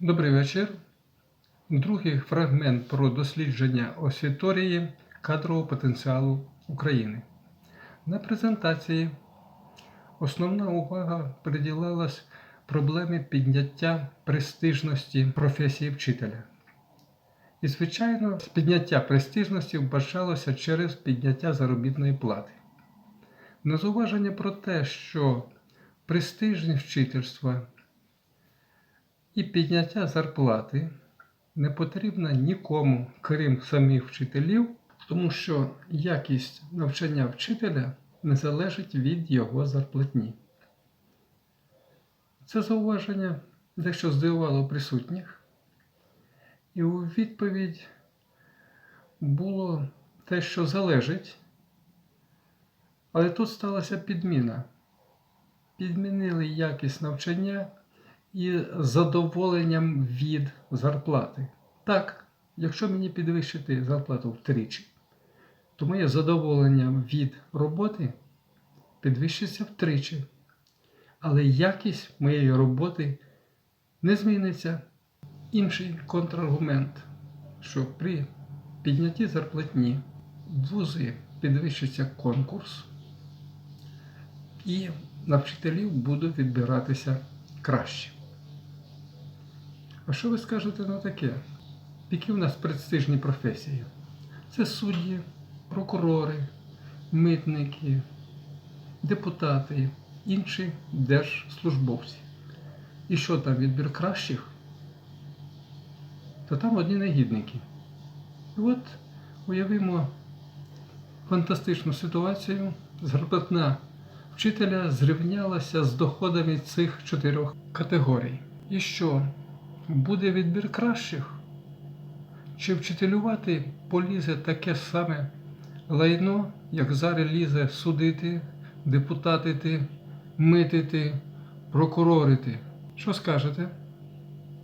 Добрий вечір. Другий фрагмент про дослідження освіторії кадрового потенціалу України. На презентації основна увага приділилась проблемі підняття престижності професії вчителя. І, звичайно, підняття престижності вбачалося через підняття заробітної плати. На зауваження про те, що престижність вчительства і підняття зарплати не потрібна нікому, крім самих вчителів, тому що якість навчання вчителя не залежить від його зарплатні. Це зауваження дещо здивувало присутніх, і у відповідь було те, що залежить, але тут сталася підміна. Підмінили якість навчання і задоволенням від зарплати. Так, якщо мені підвищити зарплату втричі, то моє задоволення від роботи підвищиться втричі. Але якість моєї роботи не зміниться. Інший контраргумент, що при піднятті зарплатні вузи підвищиться конкурс, і на вчителів будуть відбиратися краще. А що ви скажете на таке? Які в нас престижні професії? Це судді, прокурори, митники, депутати, інші держслужбовці. І що там відбір кращих? То там одні негідники. І от уявимо фантастичну ситуацію. Зарплатна вчителя зрівнялася з доходами цих чотирьох категорій. І що? Буде відбір кращих? Чи вчителювати полізе таке саме лайно, як зараз лізе судити, депутатити, митити, прокурорити? Що скажете?